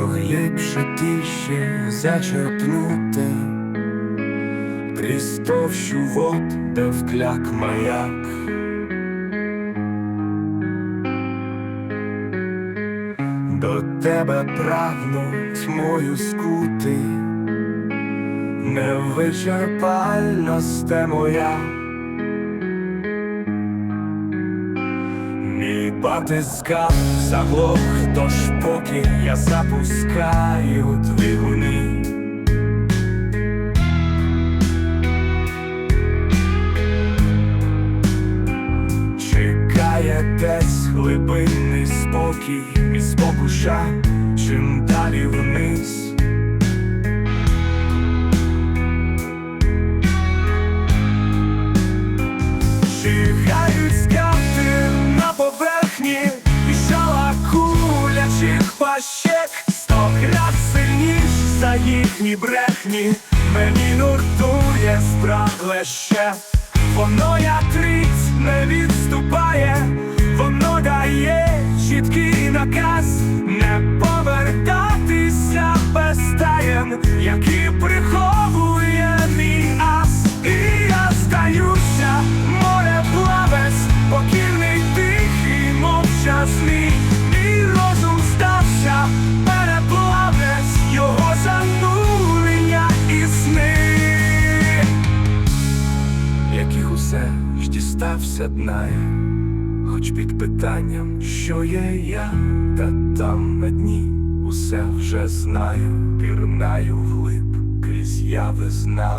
глибше тиші зачерпнути. Крізь товщу вод, де вкляк маяк. До тебе прагнуть мою скути, невичерпальносте моя. Батискав заглох, тож поки я запускаю двигуни. Чекає десь глибинний спокій і спокуша, чим далі вниз. Кулячих сто крат сильніш за їхні брехні, мені нуртує спрагле ще, воно як тріць не відступає, воно дає чіткий наказ. Не повертатися без таєм, які яких усе ж дістався дна хоч під питанням, що є я, та там на дні усе вже знаю, пірнаю вглиб, крізь яви знаю,